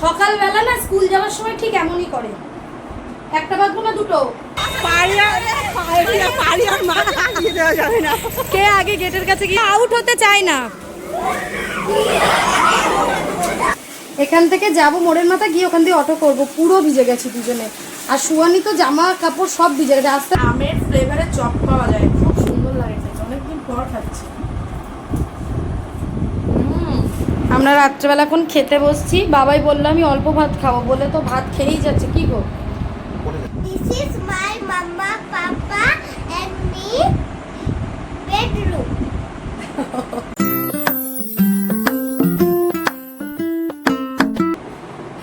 সকালবেলা না স্কুল যাওয়ার সময় ঠিক এমনই করে। একটা বাজবো না দুটো? কে আগে গেটের কাছে গিয়ে আউট হতে চায় না? এখান থেকে যাব মোড়ের মাথা গিয়ে ওখান দিয়ে অটো করব। পুরো ভিজে গেছি দুজনে। আর সুয়ানি তো জামা কাপড় সব ভিজে গেছে। আস্তে আমের ফ্লেভারে চপ পাওয়া যায় খুব সুন্দর লাগে খেতে অনেকদিন পর খাচ্ছি আমরা রাত্রেবেলা এখন খেতে বসছি। বাবাই বলল আমি অল্প ভাত খাব। বলে তো ভাত খেয়েই যাচ্ছে। কি গো? This is my mama, papa, and me bedroom.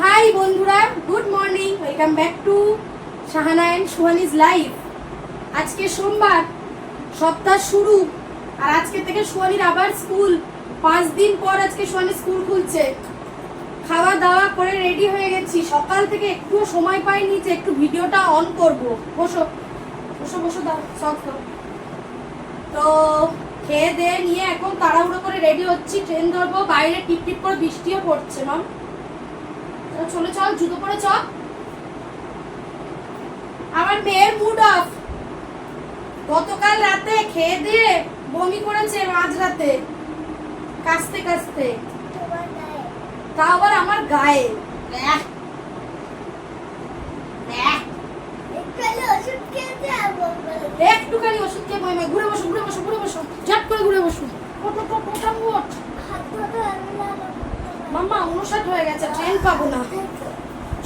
Hi বন্ধুরা। Good morning welcome back to Shahana and Suhani's life আজকে সোমবার সপ্তাহ শুরু। আর আজকে থেকে সুহানির আবার স্কুল পাঁচ দিন পর আজকে সুহানি স্কুল খুলছে। খাওয়া দাওয়া করে রেডি হয়ে গেছি। সকাল থেকে একটুও সময় পাইনি যে একটু ভিডিওটা অন করব। বসো। বসো বসো, দাও, সব তো খেয়ে দিয়ে নিয়ে এখন তাড়াহুড়ো করে রেডি হচ্ছি। ট্রেন ধরবো, বাইরে টিপ টিপ করে বৃষ্টিও পড়ছে মাম চলে, চল, জুতো পরে চল আমার মেয়ের মুড অফ গতকাল রাতে খেয়ে দিয়ে বমি করেছে মাঝরাতে। কাস্তে কাস্তে তা আবার আমার গায়ে। একটুখানি ওষুধ খেয়ে বমি ঘুরে বসো ঘুরে বসো ঘুরে বসো। ঝট করে ঘুরে বসো। ওঠ ওঠ ওঠ, ওঠ, আমি ওঠ। হাত ধরে আমি না মাম্মা উনষাট হয়ে গেছে ট্রেন পাবো না।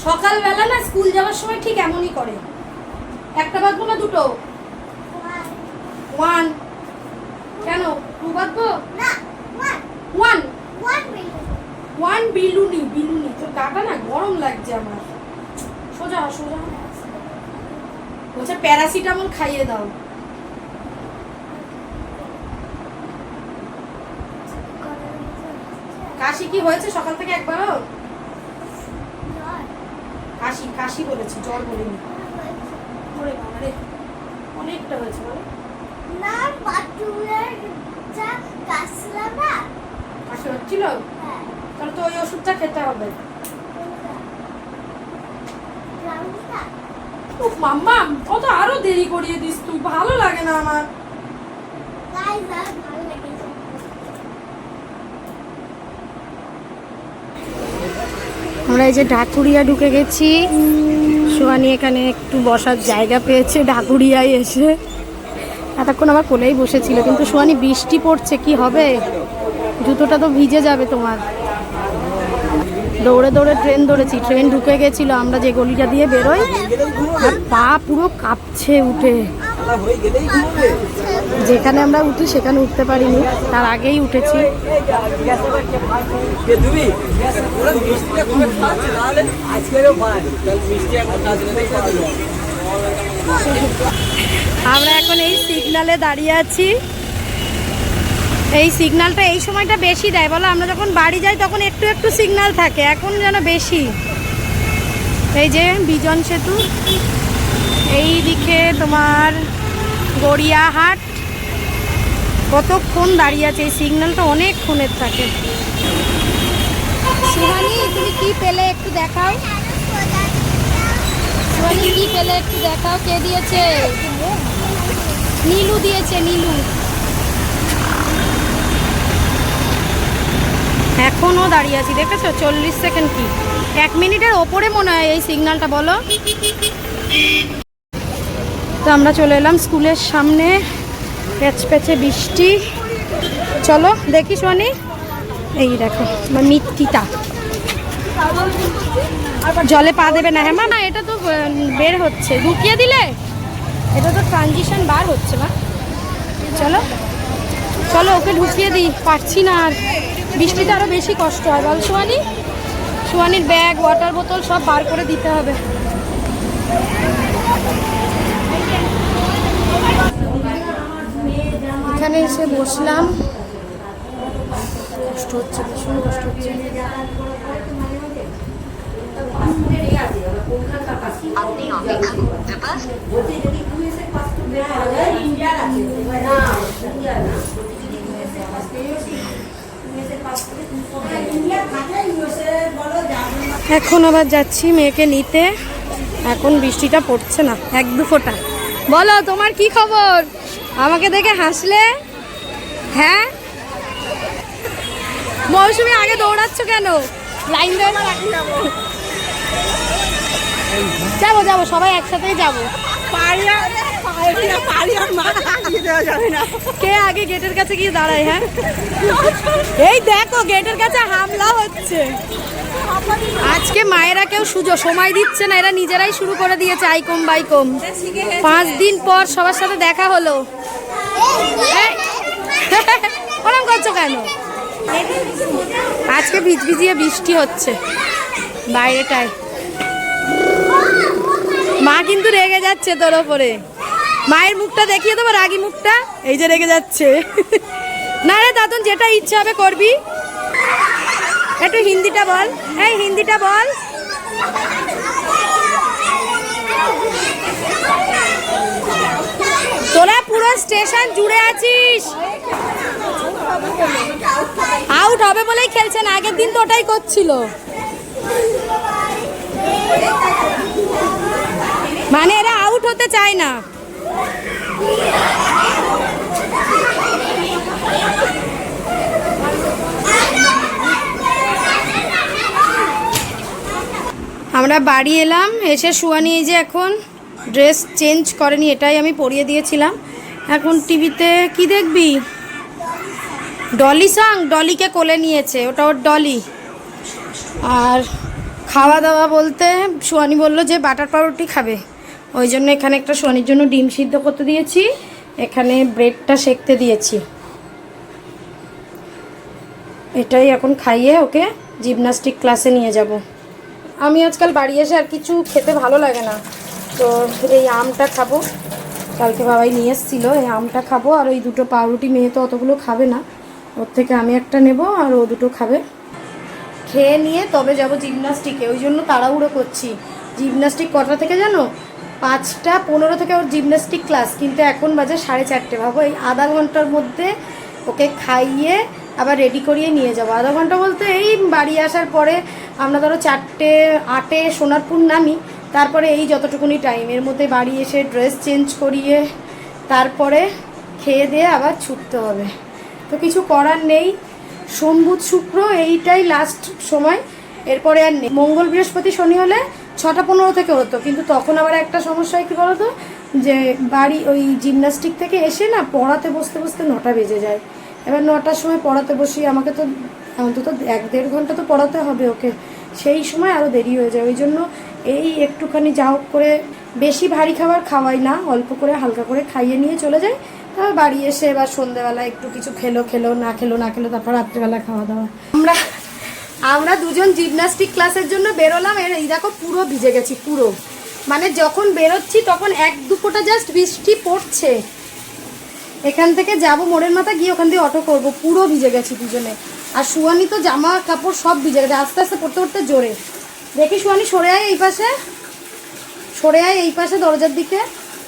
সকালবেলা না স্কুল যাওয়ার সময় ঠিক এমনই করে। একটা বাজবো না দুটো? ওয়ান। কেন? টু বাজবো? না। ওয়ান বিলুনি বিলুনি তোর গাটা না গরম লাগছে আমার। সোজা সোজা। বলছে প্যারাসিটামল খাইয়ে দাও। কাশি কি হয়েছে সকাল থেকে একবারও? কাশি কাশি বলেছি জ্বর বলিনি। ওরে বাবা অনেকটা হয়েছে বলো। না বাথরুমের যা কাশলা না। কাশি হচ্ছিল? তাহলে তো ওই ওষুধটা খেতে হবে। মাম্মা, কত আরও দেরি করিয়ে দিস তুই, ভালো লাগে না আমার। আমরা এই যে ঢাকুরিয়া ঢুকে গেছি। সোয়ানি এখানে একটু বসার জায়গা পেয়েছে, ঢাকুরিয়ায় এসে। এতক্ষণ আমার কোলেই বসেছিল, কিন্তু সোয়ানি বৃষ্টি পড়ছে, কি হবে? জুতোটা তো ভিজে যাবে তোমার। দৌড়ে দৌড়ে ট্রেন ধরেছি। ট্রেন ঢুকে গেছিল, আমরা যে গলিটা দিয়ে বেরোই, আর পা পুরো কাঁপছে উঠে। যেখানে আমরা উঠি সেখানে উঠতে পারিনি, তার আগেই উঠেছি। আমরা এখন এই সিগনালে দাঁড়িয়ে আছি। এই সিগনালটা এই সময়টা বেশি দেয়। বলো, আমরা যখন বাড়ি যাই তখন একটু একটু সিগনাল থাকে, এখন যেন বেশি। এই যে বিজন সেতু, এই দিকে তোমার গড়িয়াহাট। কতক্ষণ দাঁড়িয়ে আছে? এই সিগন্যালটা অনেকক্ষণের থাকে। তুমি কি পেলে একটু দেখাও? কি পেলে একটু দেখাও? কে দিয়েছে? নীলু দিয়েছে, নীলু। এখনও দাঁড়িয়ে আছি, দেখেছ? চল্লিশ সেকেন্ড কি? এক মিনিটের ওপরে মনে হয় এই সিগন্যালটা বলো। তো আমরা চলে এলাম স্কুলের সামনে প্যাচ প্যাচে বৃষ্টি। চলো, দেখি সোয়ানি এই দেখো মিথিতা জলে পা দেবে না হ্যাঁ না, এটা তো বের হচ্ছে। ঢুকিয়ে দিলে? এটা তো ট্রানজিশন বার হচ্ছে না চলো। চলো, ওকে ঢুকিয়ে দিই। পারছি না আর। বৃষ্টিতে আরও বেশি কষ্ট হয়। বল সোয়ানি সোয়ানির ব্যাগ ওয়াটার বোতল সব বার করে দিতে হবে। এখানে এসে বসলাম। কষ্ট হচ্ছে, ভীষণ কষ্ট হচ্ছে। আপনি অপেক্ষা করতে পারেন ইন্ডিয়া থাকে ইউএসএ বলো জার্মানি এখন আবার যাচ্ছি মেয়েকে নিতে। এখন বৃষ্টিটা পড়ছে না, এক দু ফোঁটা। বলো, তোমার কি খবর? আমাকে দেখে হাসলে? হ্যাঁ? মৌসুমি, আগে দৌড়াচ্ছ কেন? লাইন যাব। যাব সবাই একসাথেই যাব। কে আগে গেটের কাছে গিয়ে দাঁড়ায় হ্যাঁ? এই দেখো, গেটের কাছে হামলা হচ্ছে। আজকে মায়েরা কেউ সুযোগ সময় দিচ্ছে না, এরা নিজেরাই শুরু করে দিয়েছে আইকম বাইকম। পাঁচ দিন পর সবার সাথে দেখা হলো। ওরম করছ কেন? আজকে ভিজভিজিয়ে বৃষ্টি হচ্ছে, বাইরেটায়। মা কিন্তু রেগে যাচ্ছে তোর ওপরে। মায়ের মুখটা দেখিয়ে দেবো, রাগি মুখটা। এই যে রেগে যাচ্ছে। না রে দাদন, যেটা ইচ্ছা হবে করবি। একটু হিন্দিটা বল। এই হিন্দিটা বল। তোরা পুরো স্টেশন জুড়ে আছিস। আউট হবে বলেই খেলছেন আগের দিন তো ওটাই করছিল। মানে এরা আউট হতে চায় না। আমরা বাড়ি এলাম, এসে শুয়া নিয়ে যে এখন ড্রেস চেঞ্জ করেনি, এটাই আমি পরিয়ে দিয়েছিলাম। এখন টিভিতে কি দেখবি? ডলি সং, ডলিকে কোলে নিয়েছে, ওটা ওর ডলি। আর খাওয়া দাওয়া বলতে সোয়ানি বলল যে বাটার পাউরুটি খাবে। ওই জন্য এখানে একটা শনির জন্য ডিম সিদ্ধ করতে দিয়েছি। এখানে ব্রেডটা সেকতে দিয়েছি। এটাই এখন খাইয়ে ওকে জিমনাস্টিক ক্লাসে নিয়ে যাব। আমি আজকাল বাড়ি এসে আর কিছু খেতে ভালো লাগে না। তো এই আমটা খাব। কালকে বাবাই নিয়ে এসেছিল, এই আমটা খাব। আর ওই দুটো পাউরুটি মেয়ে তো অতগুলো খাবে না। ওর থেকে আমি একটা নেব আর ও দুটো খাবে। খেয়ে নিয়ে তবে যাব জিমনাস্টিকে। ওই জন্য তাড়াহুড়ো করছি। জিমনাস্টিক কটা থেকে জানো? পাঁচটা, পনেরো থেকে ওর জিমনাস্টিক ক্লাস কিন্তু এখন বাজে সাড়ে চারটে। ভাবো, এই আধা ঘণ্টার মধ্যে ওকে খাইয়ে আবার রেডি করিয়ে নিয়ে যাব। আধা ঘণ্টা বলতে এই বাড়ি আসার পরে আমরা ধরো চারটে, আটে সোনারপুর নামি, তারপরে এই যতটুকুনি টাইম এর মধ্যে বাড়ি এসে ড্রেস চেঞ্জ করিয়ে, তারপরে খেয়ে দিয়ে আবার ছুটতে হবে। তো কিছু করার নেই। সোম বুধ শুক্র এইটাই লাস্ট সময়, এরপরে আর নেই। মঙ্গল বৃহস্পতি শনি হলে ছটা পনেরো থেকে হতো, কিন্তু তখন আবার একটা সমস্যা হয় কী বলতো? যে বাড়ি ওই জিমনাস্টিক থেকে এসে না পড়াতে বসতে বসতে নটা বেজে যায়। এবার নটার সময় পড়াতে বসি, আমাকে তো অন্তত এক দেড় ঘণ্টা তো পড়াতে হবে ওকে। সেই সময় আরও দেরি হয়ে যায়, ওই জন্য এই একটুখানি যা হোক করে বেশি ভারী খাবার খাওয়াই না, অল্প করে হালকা করে খাইয়ে নিয়ে চলে যাই। তারপর বাড়ি এসে এবার সন্ধ্যেবেলা একটু কিছু খেলো খেলো, না খেলো না খেলো, তারপর রাত্রিবেলা খাওয়া দাওয়া। আমরা আমরা দুজন জিমনাস্টিক ক্লাসের জন্য বেরোলাম, এর এই দেখো পুরো ভিজে গেছি, পুরো। মানে যখন বেরোচ্ছি তখন এক দু ফোঁটা জাস্ট বৃষ্টি পড়ছে। এখান থেকে যাব মোড়ের মাথা গিয়ে ওখান দিয়ে অটো করব, পুরো ভিজে গেছি দুজনে। আর সুয়ানি তো জামা, কাপড় সব ভিজে গেছে, আস্তে আস্তে পড়তে পড়তে জোরে। দেখি সুয়ানি সরে আয় এই পাশে। সরে আয় এই পাশে দরজার দিকে।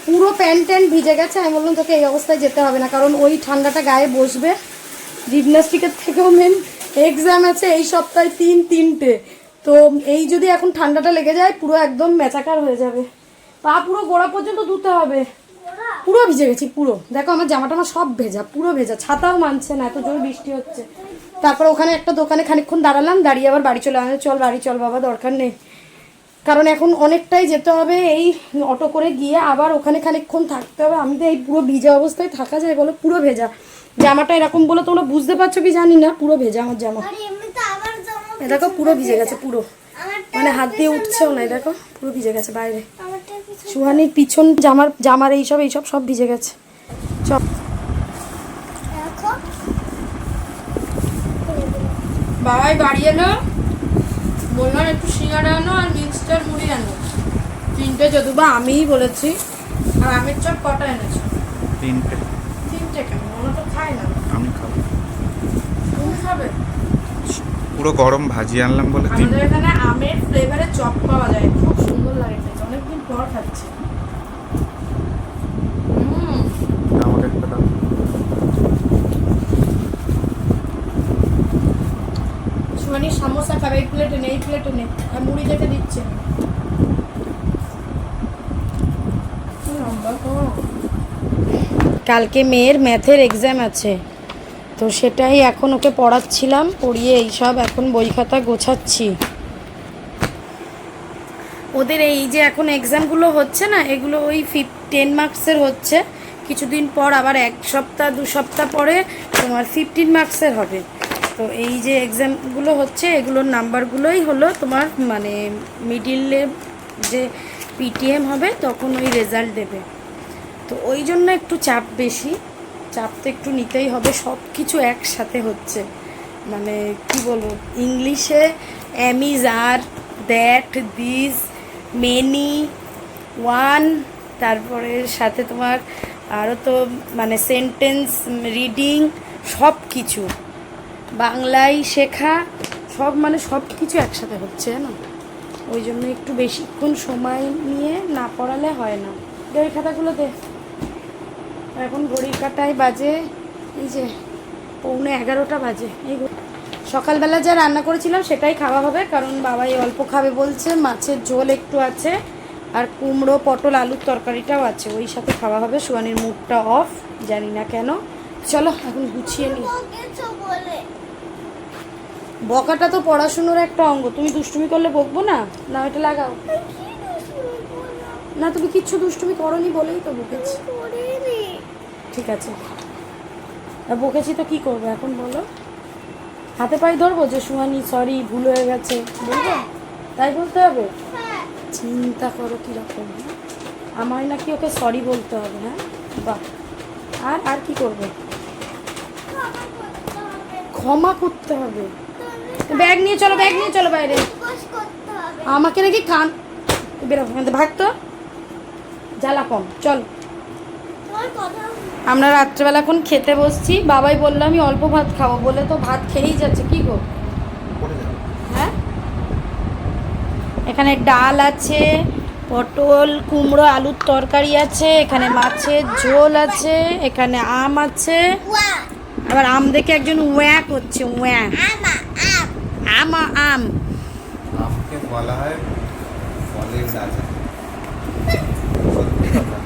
পুরো প্যান্ট ট্যান্ট ভিজে গেছে, আমি বললাম তোকে এই অবস্থায় যেতে হবে না, কারণ ওই ঠান্ডাটা গায়ে বসবে। জিমনাস্টিকের থেকেও মেন এক্সাম আছে এই সপ্তাহে তিন, তিনটে। তো এই যদি এখন ঠান্ডাটা লেগে যায়, পুরো একদম মেচাকার হয়ে যাবে। পা পুরো গোড়া পর্যন্ত ধুতে হবে। পুরো ভিজে গেছি, পুরো। দেখো আমার জামাটা আমার সব ভেজা, পুরো ভেজা। ছাতাও মানছে না, এত জোর বৃষ্টি হচ্ছে। তারপর ওখানে একটা দোকানে খানিকক্ষণ দাঁড়ালাম, দাঁড়িয়ে আবার বাড়ি চলে আসলাম চল, বাড়ি চল, বাবা, দরকার নেই। কারণ এখন অনেকটাই যেতে হবে এই অটো করে গিয়ে আবার ওখানে খানিকক্ষণ থাকতে হবে। আমি তো এই পুরো ভিজা অবস্থায় থাকা যায় বলো, পুরো ভেজা। জামাটা এরকম বলে তোমরা বুঝতে পারছ কি জানি না পুরো ভেজা আমার জামা। আর এমনিতে আমার জামা এ দেখো পুরো ভিজে গেছে পুরো। মানে হাত দিয়ে উঠছেও না দেখো পুরো ভিজে গেছে বাইরে। সুহানির পিছন জামার জামার এইসব এইসব সব ভিজে গেছে। চল। বাবাই বাড়ি এলো? বললাম একটু সিঙ্গাড়া আনো আর মিক্সচার মুড়ি আনো। তিনটে যদুবা আমিই বলেছি। আর আমের চপ কটা এনেছো? তিনটে কেন ওরা তো খায় না আমি খাব খাবে পুরো গরম ভাজি আনলাম বলে আমাদের এখানে আমের ফ্লেভারে চপ পাওয়া যায়। খুব সুন্দর লাগে খেতে। অনেকদিন পর খাচ্ছি। হুম। আমাকে একটা দাও। সুমানি সোয়ানি সামোসা খাবে। এই প্লেটে নেই এই প্লেটে নেই আর মুড়ি যেতে দিচ্ছে। কালকে মেয়ের ম্যাথের এক্সাম আছে। তো সেটাই এখন ওকে পড়াচ্ছিলাম, পড়িয়ে এইসব এখন বই খাতা গোছাচ্ছি। ওদের এই যে এখন এক্সামগুলো হচ্ছে না, এগুলো ওই ফিফ টেন মার্কসের হচ্ছে। কিছুদিন পর আবার এক সপ্তাহ, দু সপ্তাহ পরে তোমার ফিফটিন মার্কসের হবে। তো এই যে এক্সামগুলো হচ্ছে, এগুলোর নাম্বারগুলোই হলো তোমার মানে মিডিলে যে পিটিএম হবে, তখন ওই রেজাল্ট দেবে। তো ওই জন্য একটু চাপ বেশি। চাপ তো একটু নিতেই হবে সব কিছু একসাথে হচ্ছে। মানে কি বলব, ইংলিশে am is are, that, this, many, one, তারপরে সাথে তোমার আরও তো মানে সেন্টেন্স, রিডিং সব কিছু বাংলায় শেখা, সব মানে সব কিছু একসাথে হচ্ছে না ওই জন্য একটু বেশিক্ষণ সময় নিয়ে না পড়ালে হয় না। বই খাতাগুলো দে। এখন ঘড়ির কাটায় বাজে এই যে পৌনে এগারোটা বাজে। এই ঘড়ি- সকালবেলা যা রান্না করেছিলাম সেটাই খাওয়া হবে কারণ বাবাই অল্প খাবে বলছে মাছের ঝোল একটু আছে আর কুমড়ো পটল আলুর তরকারিটাও আছে ওই সাথে খাওয়া হবে। সোয়ানির মুডটা অফ জানি না কেন। চলো এখন গুছিয়ে নিই। বকাটা তো পড়াশুনোর একটা অঙ্গ তুমি দুষ্টুমি করলে বকবো না? না এটা লাগাও? না তুমি কিচ্ছু দুষ্টুমি করনি বলেই তো বকেছি। ঠিক আছে। বকেছি তো কি করব এখন বলো? হাতে পায়ে ধরবো যে সুহানি সরি ভুল হয়ে গেছে। বলব? তাই বলতে হবে? চিন্তা করো কীরকম হ্যাঁ? আমায় নাকি ওকে সরি বলতে হবে হ্যাঁ? বাহ। আর আর কি করবে? ক্ষমা করতে হবে। ব্যাগ নিয়ে চলো, ব্যাগ নিয়ে চলো বাইরে। আমাকে নাকি কান বেরো ভাগ তো। জ্বালা কম চল। আমরা রাত্রেবেলা এখন খেতে বসছি। বাবাই বলল আমি অল্প ভাত খাব। বলে তো ভাত খেয়েই যাচ্ছে কি গো? হ্যাঁ? এখানে ডাল আছে পটল কুমড়ো আলুর তরকারি আছে এখানে মাছের ঝোল আছে এখানে আম আছে। ওয়া, আবার আম দেখে একজন ওয়াক হচ্ছে ওয়া। আমা, আম। আম আম। আমকে বলা হয় ফলের রাজা সত্যি কথা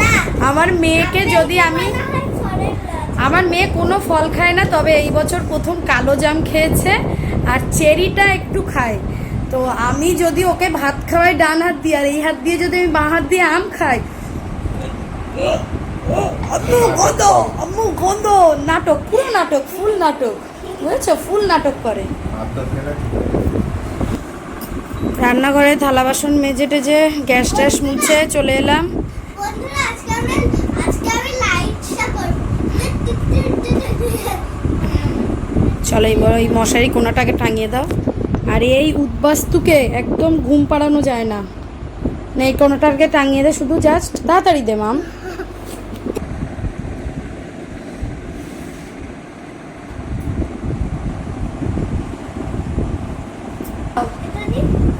না, আমার মেয়েকে যদি আমি। আমার মেয়ে কোনো ফল খায় না, তবে এই বছর প্রথম কালো জাম খেয়েছে আর চেরিটা একটু খায়। তো আমি যদি ওকে ভাত খাওয়াই ডান হাত দিয়ে, আর এই হাত দিয়ে যদি আমি বাঁ হাত দিয়ে আম খাই। নাটক, পুরো নাটক, ফুল নাটক। বুঝেছ? ফুল নাটক করে। রান্নাঘরে থালা বাসন মেজে টেজে গ্যাস ট্যাস মুছে চলে এলাম বন্ধুরা, আজকে আমি- আজকে আমি লাইটটা করব। Tick tick tick tick tick tick. চলো এবার ওই মশারি কোনাটাকে টাঙিয়ে দাও। আর এই উদ্বাস্তুকে একদম ঘুম পাড়ানো যায় না। না এই কোনাটাকে টাঙিয়ে দে শুধু জাস্ট তাড়াতাড়ি দে মাম।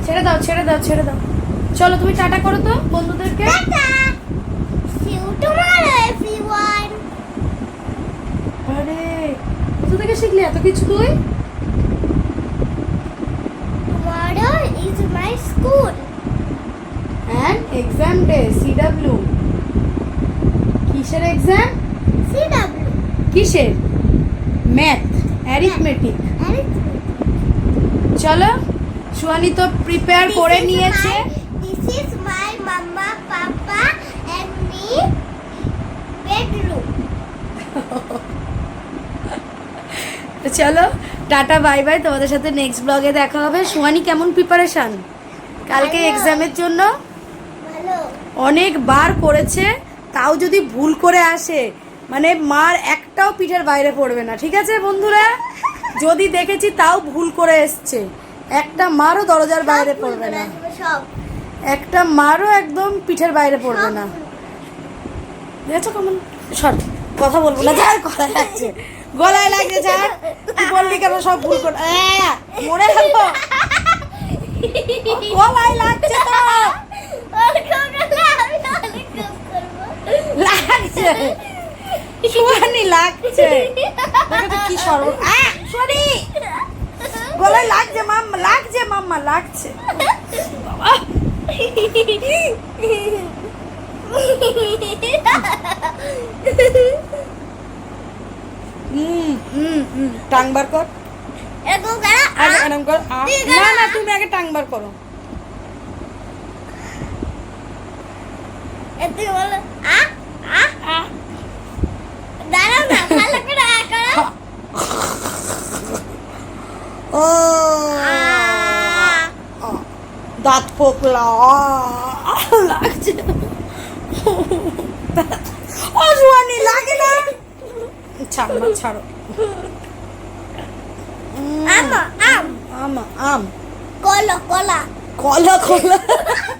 ছেড়ে দাও ছেড়ে দাও ছেড়ে দাও। চলো তুমি টাটা করো তো বন্ধুদেরকে. আরে। কোথা থেকে শিখলি এত কিছু তুই Tomorrow is my school. And exam day CW কিসের এক্সাম CW. কিসের ম্যাথ অ্যারিথমেটিক Arithmetic. চলো সুয়ানি তো প্রিপেয়ার This করে is নিয়েছে my- This is my mama, papa, and me bedroom. তো চলো টাটা বাই বাই তোমাদের সাথে নেক্সট ব্লগে দেখা হবে। সুয়ানি কেমন প্রিপারেশান কালকে এক্সামের জন্য? অনেকবার করেছে তাও যদি ভুল করে আসে মানে মার একটাও পিঠের বাইরে পড়বে না ঠিক আছে বন্ধুরা? যদি দেখেছি তাও ভুল করে এসছে। একটা মারও দরজার বাইরে পড়বে না। একটা মারও একদম পিঠের বাইরে পড়বে না। দেখেছ কেমন? শর্ট কথা বলব না যার গলায় লাগছে গলায় যার তুই বললি কেন সব ভুল করে মরে গেল গলায় লাগছে তো। লাগছে। সুহানি লাগছে। কি সর্ব সুহানি গলায় লাগছে মাম্মা লাগছে মাম্মা, লাগছে। হুম টাং বার কর। আগে এরম কর। না না তুমি আগে টাং বার করো। দাঁত ফোকলা। আ, লাগছে ও জুয়ানি লাগে না ছাড়ো না ছাড়ো। আম আম। আম আম। কলা কলা। কলা কলা।